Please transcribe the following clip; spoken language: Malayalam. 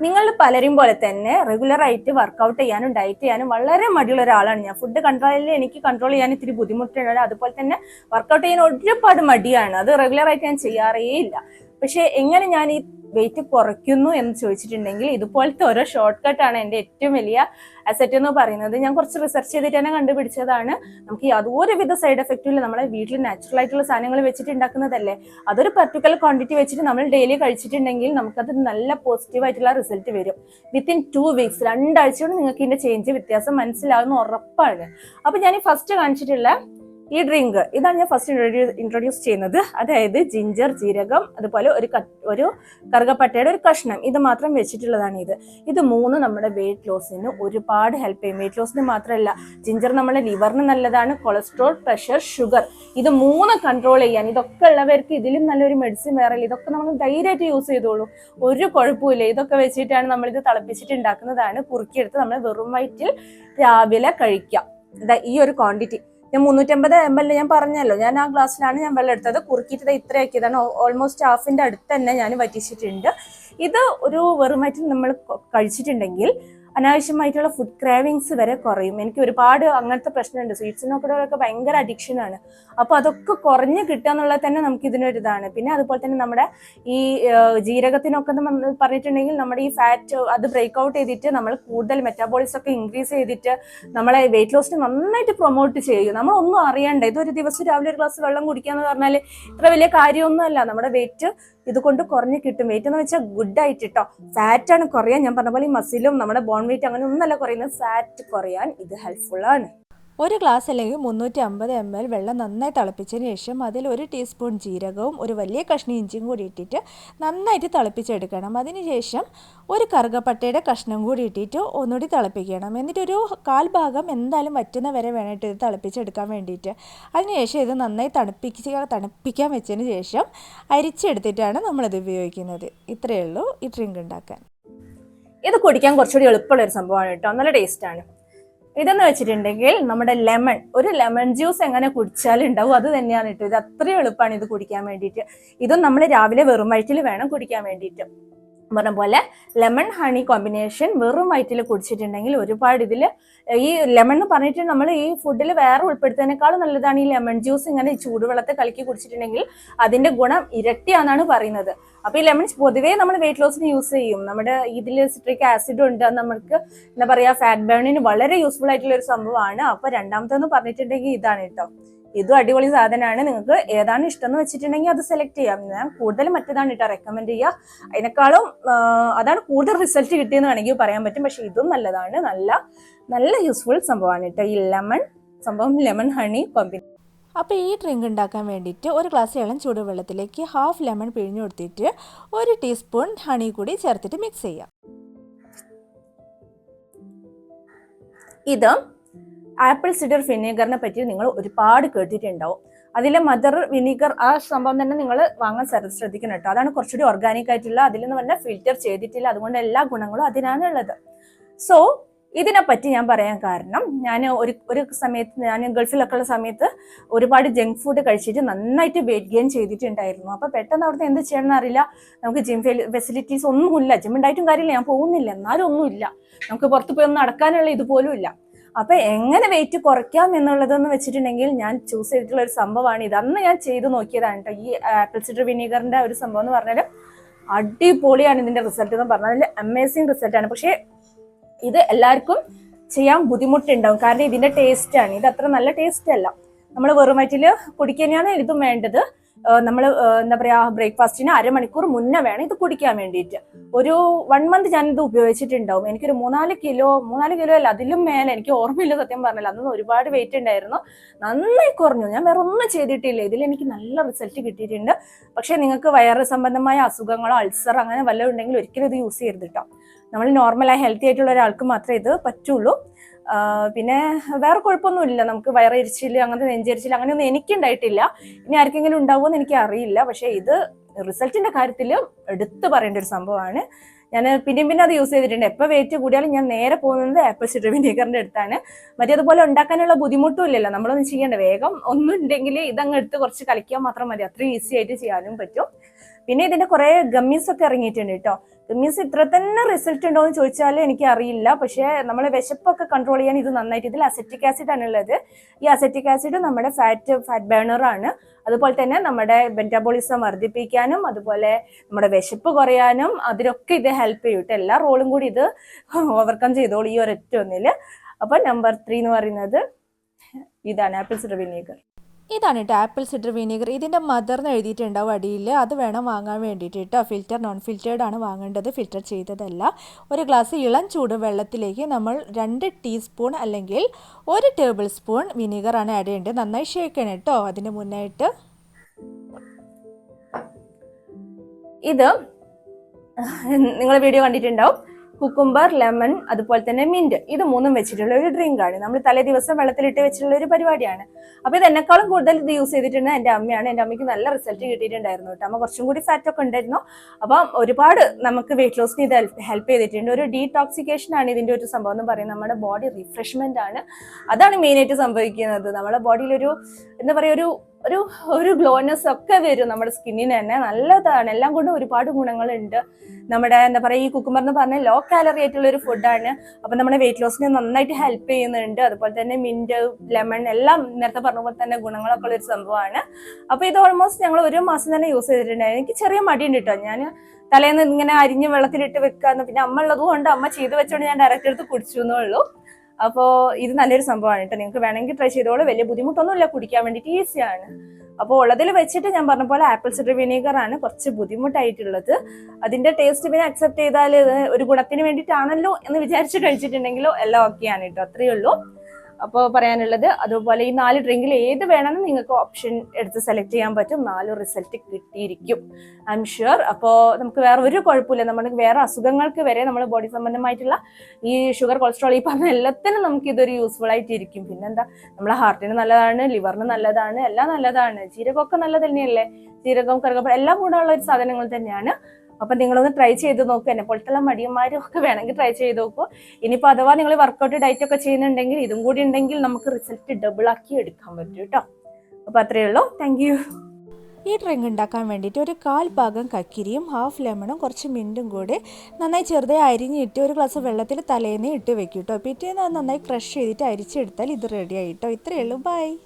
നിങ്ങൾ പലരും പോലെ തന്നെ റെഗുലർ ആയിട്ട് വർക്കൗട്ട് ചെയ്യാനും ഡയറ്റ് ചെയ്യാനും വളരെ മടിയുള്ള ഒരാളാണ് ഞാൻ. ഫുഡ് കൺട്രോളിൽ എനിക്ക് കൺട്രോൾ ചെയ്യാൻ ഇത്തിരി ബുദ്ധിമുട്ടുണ്ട്. അതുപോലെ തന്നെ വർക്കൗട്ട് ചെയ്യാൻ ഒരുപാട് മടിയാണ്. അത് റെഗുലർ ആയിട്ട് ഞാൻ ചെയ്യാറേ ഇല്ല പക്ഷെ എങ്ങനെ ഞാൻ ഈ വെയിറ്റ് കുറയ്ക്കുന്നു എന്ന് ചോദിച്ചിട്ടുണ്ടെങ്കിൽ ഇതുപോലത്തെ ഓരോ ഷോർട്ട് കട്ടാണ് എന്റെ ഏറ്റവും വലിയ അസറ്റ് എന്ന് പറയുന്നത്. ഞാൻ കുറച്ച് റിസർച്ച് ചെയ്തിട്ട് തന്നെ കണ്ടുപിടിച്ചതാണ്. നമുക്ക് യാതൊരുവിധ സൈഡ് എഫക്റ്റും ഇല്ല നമ്മളെ വീട്ടിൽ നാച്ചുറൽ ആയിട്ടുള്ള സാധനങ്ങൾ വെച്ചിട്ട് ഉണ്ടാക്കുന്നതല്ലേ? അതൊരു പർട്ടിക്കുലർ ക്വാണ്ടിറ്റി വെച്ചിട്ട് നമ്മൾ ഡെയിലി കഴിച്ചിട്ടുണ്ടെങ്കിൽ നമുക്കത് നല്ല പോസിറ്റീവ് ആയിട്ടുള്ള റിസൾട്ട് വരും. വിത്തിൻ ടു വീക്സ് രണ്ടാഴ്ച കൊണ്ട് നിങ്ങൾക്ക് ഇതിന്റെ ചേഞ്ച് വ്യത്യാസം മനസ്സിലാകുന്ന ഉറപ്പാണ്. അപ്പോൾ ഞാൻ ഈ ഫസ്റ്റ് കാണിച്ചിട്ടുള്ള ഈ ഡ്രിങ്ക് ഇതാണ് ഞാൻ ഫസ്റ്റ് ഇൻട്രൊഡ്യൂസ് ചെയ്യുന്നത്. അതായത് ജിഞ്ചർ ജീരകം അതുപോലെ ഒരു ഒരു കറുകപ്പട്ടയുടെ ഒരു കഷ്ണം. ഇത് മാത്രം വെച്ചിട്ടുള്ളതാണ് ഇത്. ഇത് മൂന്ന് നമ്മുടെ വെയിറ്റ് ലോസിന് ഒരുപാട് ഹെൽപ്പ് ചെയ്യും. വെയിറ്റ് ലോസിന് മാത്രമല്ല ജിഞ്ചർ നമ്മുടെ ലിവറിന് നല്ലതാണ് കൊളസ്ട്രോൾ പ്രഷർ ഷുഗർ ഇത് മൂന്ന് കൺട്രോൾ ചെയ്യാൻ ഇതൊക്കെ ഉള്ളവർക്ക് ഇതിലും നല്ലൊരു മെഡിസിൻ വേറെ ഇല്ല ഇതൊക്കെ നമ്മൾ ധൈര്യമായിട്ട് യൂസ് ചെയ്തോളൂ. ഒരു കുഴപ്പമില്ല ഇതൊക്കെ വെച്ചിട്ടാണ് നമ്മൾ ഇത് തിളപ്പിച്ചിട്ട് ഉണ്ടാക്കുന്നതാണ്. കുറുക്കിയെടുത്ത് നമ്മൾ വെറും വയറ്റിൽ രാവിലെ കഴിക്കാം. ഇതാ ഈ ഒരു ക്വാണ്ടിറ്റി ഞാൻ മുന്നൂറ്റമ്പത് എം എൽ ഞാൻ പറഞ്ഞല്ലോ. ഞാൻ ആ ഗ്ലാസ്സിലാണ് ഞാൻ വെള്ളം എടുത്തത്. കുറുക്കിയിട്ട് ഇത്രയാക്കിയതാണ് ഓൾമോസ്റ്റ് ഹാഫിന്റെ അടുത്ത് തന്നെ ഞാൻ വറ്റിച്ചിട്ടുണ്ട്. ഇത് ഒരു വെറുമായിട്ട് നമ്മൾ കഴിച്ചിട്ടുണ്ടെങ്കിൽ അനാവശ്യമായിട്ടുള്ള ഫുഡ് ക്രാവിങ്സ് വരെ കുറയും. എനിക്ക് ഒരുപാട് അങ്ങനത്തെ പ്രശ്നമുണ്ട്. സ്വീറ്റ്സിനൊക്കെ ഭയങ്കര അഡിക്ഷൻ ആണ്. അപ്പൊ അതൊക്കെ കുറഞ്ഞ് കിട്ടുക എന്നുള്ളത് തന്നെ നമുക്ക് ഇതിനൊരു ഇതാണ്. പിന്നെ അതുപോലെ തന്നെ നമ്മുടെ ഈ ജീരകത്തിനൊക്കെ പറഞ്ഞിട്ടുണ്ടെങ്കിൽ നമ്മുടെ ഈ ഫാറ്റ് അത് ബ്രേക്ക് ഔട്ട് ചെയ്തിട്ട് നമ്മൾ കൂടുതൽ മെറ്റാബോളിസം ഒക്കെ ഇൻക്രീസ് ചെയ്തിട്ട് നമ്മളെ വെയിറ്റ് ലോസിന് നന്നായിട്ട് പ്രൊമോട്ട് ചെയ്യും. നമ്മളൊന്നും അറിയണ്ട. ഇതൊരു ദിവസം രാവിലെ ഒരു ഗ്ലാസ് വെള്ളം കുടിക്കുക എന്ന് പറഞ്ഞാൽ ഇത്ര വലിയ കാര്യമൊന്നുമല്ല നമ്മുടെ വെയിറ്റ് ഇതുകൊണ്ട് കുറഞ്ഞ് കിട്ടും. വെയിറ്റ് എന്ന് വെച്ചാൽ ഗുഡ് ആയിട്ട് കേട്ടോ ഫാറ്റാണ് കുറയാൻ ഞാൻ പറഞ്ഞ പോലെ ഈ മസിലും നമ്മുടെ ബോൺ വെയിറ്റ് അങ്ങനെ ഒന്നല്ല കുറയുന്നത് ഫാറ്റ് കുറയാൻ ഇത് ഹെൽപ്ഫുൾ ആണ്. ഒരു ഗ്ലാസ് അല്ലെങ്കിൽ മുന്നൂറ്റി അമ്പത് എം എൽ വെള്ളം നന്നായി തിളപ്പിച്ചതിന് ശേഷം അതിൽ ഒരു ടീസ്പൂൺ ജീരകവും ഒരു വലിയ കഷ്ണം ഇഞ്ചിയും കൂടി ഇട്ടിട്ട് നന്നായിട്ട് തിളപ്പിച്ചെടുക്കണം. അതിനുശേഷം ഒരു കറുകപ്പട്ടയുടെ കഷ്ണം കൂടി ഇട്ടിട്ട് ഒന്നുകൂടി തിളപ്പിക്കണം. എന്നിട്ടൊരു കാൽ ഭാഗം എന്തായാലും വറ്റുന്ന വരെ വേണ്ടിയിട്ട് ഇത് തിളപ്പിച്ചെടുക്കാൻ വേണ്ടിയിട്ട്. അതിനുശേഷം ഇത് നന്നായി തണുപ്പിച്ച് തണുപ്പിക്കാൻ വെച്ചതിന് ശേഷം അരിച്ചെടുത്തിട്ടാണ് നമ്മളിത് ഉപയോഗിക്കുന്നത്. ഇത്രയേ ഉള്ളൂ ഈ ഡ്രിങ്ക് ഉണ്ടാക്കാൻ. ഇത് കുടിക്കാൻ കുറച്ചുകൂടി എളുപ്പമുള്ള ഒരു സംഭവമാണ് കേട്ടോ. നല്ല ടേസ്റ്റാണ് ഇതെന്ന് വെച്ചിട്ടുണ്ടെങ്കിൽ നമ്മുടെ ലെമൺ ഒരു ലെമൺ ജ്യൂസ് എങ്ങനെ കുടിച്ചാലും ഉണ്ടാവും. അത് തന്നെയാണ് കേട്ടോ. ഇത് അത്രയും എളുപ്പമാണ് ഇത് കുടിക്കാൻ വേണ്ടിയിട്ട്. ഇതും നമ്മൾ രാവിലെ വെറും വയറ്റിൽ വേണം കുടിക്കാൻ വേണ്ടിയിട്ട്. പറഞ്ഞ പോലെ ലെമൺ ഹണി കോമ്പിനേഷൻ വെറും വയറ്റിൽ കുടിച്ചിട്ടുണ്ടെങ്കിൽ ഒരുപാട് ഇതിൽ ഈ ലെമൺ എന്ന് പറഞ്ഞിട്ട് നമ്മൾ ഈ ഫുഡിൽ വേറെ ഉൾപ്പെടുത്തുന്നതിനേക്കാളും നല്ലതാണ് ഈ ലെമൺ ജ്യൂസ് ഇങ്ങനെ ചൂടുവെള്ളത്തെ കലക്കി കുടിച്ചിട്ടുണ്ടെങ്കിൽ അതിന്റെ ഗുണം ഇരട്ടിയാണെന്നാണ് പറയുന്നത്. അപ്പോൾ ഈ ലെമൺ പൊതുവേ നമ്മൾ വെയിറ്റ് ലോസിന് യൂസ് ചെയ്യും. നമ്മുടെ ഇതിൽ സിട്രിക് ആസിഡ് ഉണ്ട് അത് നമുക്ക് എന്താ പറയുക ഫാറ്റ് ബേണിന് വളരെ യൂസ്ഫുൾ ആയിട്ടുള്ള ഒരു സംഭവമാണ്. അപ്പോൾ രണ്ടാമത്തെന്ന് പറഞ്ഞിട്ടുണ്ടെങ്കിൽ ഇതാണ് കേട്ടോ. ഇതും അടിപൊളി സാധനമാണ്. നിങ്ങൾക്ക് ഏതാണ് ഇഷ്ടം എന്ന് വെച്ചിട്ടുണ്ടെങ്കിൽ അത് സെലക്ട് ചെയ്യാം. ഞാൻ കൂടുതൽ മറ്റേതാണ് കേട്ടോ റെക്കമെൻഡ് ചെയ്യുക അതിനേക്കാളും അതാണ് കൂടുതൽ റിസൾട്ട് കിട്ടിയെന്ന് വേണമെങ്കിൽ പറയാൻ പറ്റും. പക്ഷെ ഇതും നല്ലതാണ്. നല്ല നല്ല യൂസ്ഫുൾ സംഭവമാണ് കേട്ടോ. ഈ ലെമൺ സംഭവം ലെമൺ ഹണി കോമ്പിനേഷൻ അപ്പോൾ ഈ ഡ്രിങ്ക് ഉണ്ടാക്കാൻ വേണ്ടിയിട്ട് ഒരു ഗ്ലാസ് ഇളം ചൂടുവെള്ളത്തിലേക്ക് ഹാഫ് ലെമൺ പിഴിഞ്ഞു കൊടുത്തിട്ട് ഒരു ടീസ്പൂൺ ഹണി കൂടി ചേർത്തിട്ട് മിക്സ് ചെയ്യാം. ഇത് ആപ്പിൾ സിഡർ വിനീഗറിനെ പറ്റി നിങ്ങൾ ഒരുപാട് കേട്ടിട്ടുണ്ടാവും. അതിലെ മദർ വിനീഗർ ആ സംഭവം തന്നെ നിങ്ങൾ വാങ്ങാൻ ശ്രദ്ധിക്കണം കേട്ടോ. അതാണ് കുറച്ചുകൂടി ഓർഗാനിക് ആയിട്ടുള്ള അതിൽ നിന്ന് പറഞ്ഞാൽ ഫിൽറ്റർ ചെയ്തിട്ടില്ല. അതുകൊണ്ട് എല്ലാ ഗുണങ്ങളും അതിനാണ് ഉള്ളത്. സോ ഇതിനെപ്പറ്റി ഞാൻ പറയാൻ കാരണം ഞാൻ ഒരു ഒരു സമയത്ത് ഞാൻ ഗൾഫിലൊക്കെ ഉള്ള സമയത്ത് ഒരുപാട് ജങ്ക് ഫുഡ് കഴിച്ചിട്ട് നന്നായിട്ട് വെയിറ്റ് ഗെയിൻ ചെയ്തിട്ടുണ്ടായിരുന്നു. അപ്പൊ പെട്ടെന്ന് അവിടുത്തെ എന്ത് ചെയ്യണമെന്ന് അറിയില്ല. നമുക്ക് ജിം ഫെസിലിറ്റീസ് ഒന്നുമില്ല. ജിം ഉണ്ടായിട്ടും കാര്യമില്ല. ഞാൻ പോകുന്നില്ല. എന്നാലും ഒന്നുമില്ല. നമുക്ക് പുറത്ത് പോയി ഒന്ന് നടക്കാനുള്ള ഇതുപോലും ഇല്ല. അപ്പൊ എങ്ങനെ വെയിറ്റ് കുറയ്ക്കാം എന്നുള്ളതെന്ന് വെച്ചിട്ടുണ്ടെങ്കിൽ ഞാൻ ചൂസ് ചെയ്തിട്ടുള്ള ഒരു സംഭവമാണ്. ഇത് അന്ന് ഞാൻ ചെയ്ത് നോക്കിയതാണ് കേട്ടോ ഈ ആപ്പിൾ സിഡർ വിനീഗറിന്റെ ഒരു സംഭവം എന്ന് പറഞ്ഞാൽ അടിപൊളിയാണ് ഇതിന്റെ റിസൾട്ട് എന്ന് പറഞ്ഞാൽ അമേസിങ് റിസൾട്ട് ആണ്. പക്ഷേ ഇത് എല്ലാവർക്കും ചെയ്യാൻ ബുദ്ധിമുട്ടുണ്ടാവും. കാരണം ഇതിന്റെ ടേസ്റ്റ് ആണ്. ഇത് അത്ര നല്ല ടേസ്റ്റ് അല്ല. നമ്മൾ വെറും കുടിക്കാനാണ് ഇതും വേണ്ടത്. നമ്മൾ എന്താ പറയാ ബ്രേക്ക്ഫാസ്റ്റിന് അരമണിക്കൂർ മുന്നേ വേണം ഇത് കുടിക്കാൻ വേണ്ടിയിട്ട്. ഒരു വൺ മന്ത് ഞാൻ ഇത് ഉപയോഗിച്ചിട്ടുണ്ടാവും. എനിക്കൊരു മൂന്നാൽ കിലോ മൂന്നാൽ കിലോ അല്ല അതിലും മേലെ എനിക്ക് ഓർമ്മയില്ല സത്യം പറഞ്ഞില്ല അന്ന് ഒരുപാട് വെയിറ്റ് ഉണ്ടായിരുന്നു. നന്നായി കുറഞ്ഞു. ഞാൻ വേറെ ഒന്നും ചെയ്തിട്ടില്ല. ഇതിൽ എനിക്ക് നല്ല റിസൾട്ട് കിട്ടിയിട്ടുണ്ട്. പക്ഷേ നിങ്ങൾക്ക് വയറ് സംബന്ധമായ അസുഖങ്ങളോ അൾസർ അങ്ങനെ വല്ലതും ഉണ്ടെങ്കിൽ ഒരിക്കലും ഇത് യൂസ് ചെയ്യരുത് കേട്ടോ നമ്മൾ നോർമലായി ഹെൽത്തി ആയിട്ടുള്ള ഒരാൾക്ക് മാത്രമേ ഇത് പറ്റുള്ളൂ. പിന്നെ വേറെ കുഴപ്പമൊന്നുമില്ല നമുക്ക് വയറരിച്ചില്ല അങ്ങനത്തെ നെഞ്ചരിച്ചില്ല അങ്ങനെയൊന്നും എനിക്കുണ്ടായിട്ടില്ല. ഇനി ആർക്കെങ്കിലും ഉണ്ടാവുമെന്ന് എനിക്ക് അറിയില്ല. പക്ഷേ ഇത് റിസൾട്ടിന്റെ കാര്യത്തിൽ എടുത്തു പറയേണ്ട ഒരു സംഭവമാണ്. ഞാൻ പിന്നെയും പിന്നെ അത് യൂസ് ചെയ്തിട്ടുണ്ട്. എപ്പോൾ വെയിറ്റ് കൂടിയാലും ഞാൻ നേരെ പോകുന്നത് ആപ്പിൾ സിഡർ വിനീഗറിന്റെ അടുത്താണ്. മറ്റേ അതുപോലെ ഉണ്ടാക്കാനുള്ള ബുദ്ധിമുട്ടും ഇല്ലല്ലോ. നമ്മളൊന്നും ചെയ്യേണ്ട. വേഗം ഒന്നും ഉണ്ടെങ്കിൽ ഇതങ്ങ് എടുത്ത് കുറച്ച് കളിക്കാൻ മാത്രം മതി. അത്രയും ഈസി ആയിട്ട് ചെയ്യാനും പറ്റും. പിന്നെ ഇതിന്റെ കുറേ ഗമ്മീസ് ഒക്കെ ഇറങ്ങിയിട്ടുണ്ട് കേട്ടോ. മീൻസ് ഇത്ര തന്നെ റിസൾട്ട് ഉണ്ടോ എന്ന് ചോദിച്ചാൽ എനിക്ക് അറിയില്ല പക്ഷേ നമ്മളെ വിശപ്പൊക്കെ കൺട്രോൾ ചെയ്യാൻ ഇത് നന്നായിട്ട് ഇതിൽ അസറ്റിക് ആസിഡ് ആണ് ഉള്ളത്. ഈ അസറ്റിക് ആസിഡ് നമ്മുടെ ഫാറ്റ് ഫാറ്റ് ബേണറാണ് അതുപോലെ തന്നെ നമ്മുടെ മെറ്റാബോളിസം വർദ്ധിപ്പിക്കാനും അതുപോലെ നമ്മുടെ വിശപ്പ് കുറയാനും അതിനൊക്കെ ഇത് ഹെൽപ്പ് ചെയ്യും. എല്ലാ റോളും കൂടി ഇത് ഓവർകം ചെയ്തോളൂ ഈ ഒരൊറ്റ ഒന്നിൽ അപ്പൊ നമ്പർ ത്രീ എന്ന് പറയുന്നത് ഇതാണ് ആപ്പിൾ സിഡർ വിനീഗർ ഇതാണ് കേട്ടോ ആപ്പിൾ സിഡർ വിനീഗർ. ഇതിന്റെ മദർന്ന് എഴുതിയിട്ടുണ്ടാവും അടിയിൽ അത് വേണം വാങ്ങാൻ വേണ്ടിയിട്ട് കേട്ടോ. ഫിൽറ്റർ നോൺ ഫിൽറ്റേർഡ് ആണ് വാങ്ങേണ്ടത്. ഫിൽറ്റർ ചെയ്തതല്ല. ഒരു ഗ്ലാസ് ഇളം ചൂട് വെള്ളത്തിലേക്ക് നമ്മൾ രണ്ട് ടീസ്പൂൺ അല്ലെങ്കിൽ ഒരു ടേബിൾ സ്പൂൺ വിനീഗറാണ് ആഡ് ചെയ്യേണ്ടത്. നന്നായി ഷേക്കണം കേട്ടോ അതിന് മുന്നായിട്ട്. ഇത് നിങ്ങൾ വീഡിയോ കണ്ടിട്ടുണ്ടാവും. കുക്കുംബർ ലെമൺ അതുപോലെ തന്നെ മിന്റ് ഇത് മൂന്നും വെച്ചിട്ടുള്ള ഒരു ഡ്രിങ്ക് ആണ്. നമ്മൾ തലേ ദിവസം വെള്ളത്തിലിട്ട് വെച്ചിട്ടുള്ള ഒരു പരിപാടിയാണ്. അപ്പോൾ ഇത് എന്നെക്കാളും കൂടുതൽ ഇത് യൂസ് ചെയ്തിട്ടുണ്ട് എന്റെ അമ്മയാണ്. എന്റെ അമ്മയ്ക്ക് നല്ല റിസൾട്ട് കിട്ടിയിട്ടുണ്ടായിരുന്നു കേട്ടോ. അമ്മ കുറച്ചും കൂടി ഫാറ്റ് ഒക്കെ ഉണ്ടായിരുന്നു. അപ്പം ഒരുപാട് നമുക്ക് വെയിറ്റ് ലോസിന് ഇത് ഹെൽപ്പ് ചെയ്തിട്ടുണ്ട്. ഒരു ഡീടോക്സിക്കേഷൻ ആണ് ഇതിന്റെ ഒരു സംഭവം എന്ന് പറയുന്നത്. നമ്മുടെ ബോഡി റിഫ്രഷ്മെന്റ് ആണ്. അതാണ് മെയിനായിട്ട് സംഭവിക്കുന്നത്. നമ്മുടെ ബോഡിയിൽ ഒരു എന്താ പറയുക ഒരു ഒരു ഒരു ഗ്ലോനെസ് ഒക്കെ വരും നമ്മുടെ സ്കിന്നിന് തന്നെ. നല്ലതാണ്. എല്ലാം കൊണ്ടും ഒരുപാട് ഗുണങ്ങളുണ്ട്. നമ്മുടെ എന്താ പറയുക ഈ കുക്കുമ്പർ എന്ന് പറഞ്ഞാൽ ലോ കാലറി ആയിട്ടുള്ള ഒരു ഫുഡാണ് അപ്പം നമ്മുടെ വെയിറ്റ് ലോസിനെ നന്നായിട്ട് ഹെൽപ്പ് ചെയ്യുന്നുണ്ട്. അതുപോലെ തന്നെ മിന്റ് ലെമൺ എല്ലാം നേരത്തെ പറഞ്ഞ പോലെ തന്നെ ഗുണങ്ങളൊക്കെ ഉള്ള ഒരു സംഭവമാണ്. അപ്പോൾ ഇത് ഓൾമോസ്റ്റ് ഞങ്ങൾ ഒരു മാസം തന്നെ യൂസ് ചെയ്തിട്ടുണ്ടായിരുന്നു. എനിക്ക് ചെറിയ മടിയുണ്ട് കേട്ടോ ഞാൻ തലേന്ന് ഇങ്ങനെ അരിഞ്ഞ് വെള്ളത്തിലിട്ട് വെക്കാന്ന്. പിന്നെ അമ്മ ഉള്ളത് കൊണ്ട് അമ്മ ചെയ്ത് വെച്ചോണ്ട് ഞാൻ ഡയറക്റ്റ് എടുത്ത് കുടിച്ചു എന്നേ ഉള്ളൂ അപ്പോൾ ഇത് നല്ലൊരു സംഭവമാണ് കേട്ടോ. നിങ്ങൾക്ക് വേണമെങ്കിൽ ട്രൈ ചെയ്തോളൂ. വലിയ ബുദ്ധിമുട്ടൊന്നുമില്ല. കുടിക്കാൻ വേണ്ടിയിട്ട് ഈസിയാണ് അപ്പോൾ ഉള്ളതിൽ വെച്ചിട്ട് ഞാൻ പറഞ്ഞ പോലെ ആപ്പിൾ സിഡർ വിനീഗർ ആണ് കുറച്ച് ബുദ്ധിമുട്ടായിട്ടുള്ളത്. അതിന്റെ ടേസ്റ്റ് പിന്നെ അക്സെപ്റ്റ് ചെയ്താൽ ഒരു ഗുണത്തിന് വേണ്ടിയിട്ടാണല്ലോ എന്ന് വിചാരിച്ച് കഴിച്ചിട്ടുണ്ടെങ്കിലോ എല്ലാം ഓക്കെയാണ് കേട്ടോ. അത്രയേ ഉള്ളൂ. അപ്പോൾ പറയാനുള്ളത് അതുപോലെ ഈ നാല് ഡ്രിങ്കിൽ ഏത് വേണമെന്ന് നിങ്ങൾക്ക് ഓപ്ഷൻ എടുത്ത് സെലക്ട് ചെയ്യാൻ പറ്റും. നാല് റിസൾട്ട് കിട്ടിയിരിക്കും ഐ എം ഷുവർ അപ്പോൾ നമുക്ക് വേറെ ഒരു കുഴപ്പമില്ല. നമ്മുടെ വേറെ അസുഖങ്ങൾക്ക് വരെ നമ്മൾ ബോഡി സംബന്ധമായിട്ടുള്ള ഈ ഷുഗർ കൊളസ്ട്രോൾ ഈ പറഞ്ഞ എല്ലാത്തിനും നമുക്ക് ഇതൊരു യൂസ്ഫുൾ ആയിട്ടിരിക്കും. പിന്നെന്താ? നമ്മളെ ഹാർട്ടിന് നല്ലതാണ് ലിവറിന് നല്ലതാണ് എല്ലാം നല്ലതാണ്. ജീരകമൊക്കെ നല്ലത് തന്നെയല്ലേ? ജീരകം കറുകപ്പഴം എല്ലാം ഗുണമുള്ള ഒരു സാധനങ്ങൾ തന്നെയാണ്. അപ്പൊ നിങ്ങളൊന്ന് ട്രൈ ചെയ്ത് നോക്കുക എന്നെ പോലത്തുള്ള മടിയന്മാരും ഒക്കെ വേണമെങ്കിൽ ട്രൈ ചെയ്ത് നോക്കൂ. ഇനിയിപ്പോൾ അഥവാ നിങ്ങൾ വർക്കൗട്ട് ഡയറ്റ് ഒക്കെ ചെയ്യുന്നുണ്ടെങ്കിൽ ഇതും കൂടി ഉണ്ടെങ്കിൽ നമുക്ക് റിസൾട്ട് ഡബിൾ ആക്കി എടുക്കാൻ പറ്റും കേട്ടോ. അപ്പൊ അത്രയേ ഉള്ളൂ. താങ്ക് ഈ ഡ്രിങ്ക് ഉണ്ടാക്കാൻ വേണ്ടിയിട്ട് ഒരു കാൽ ഭാഗം കക്കിരിയും ഹാഫ് ലെമണും കുറച്ച് മിന്റും കൂടി നന്നായി ചെറുതായി അരിഞ്ഞിട്ട് ഒരു ഗ്ലാസ് വെള്ളത്തിൽ തലേന്ന് ഇട്ട് വെക്കും കേട്ടോ. പിറ്റേന്ന് നന്നായി ക്രഷ് ചെയ്തിട്ട് അരിച്ചെടുത്താൽ ഇത് റെഡി ആയിട്ടോ ഇത്രയേ ഉള്ളൂ. ബൈ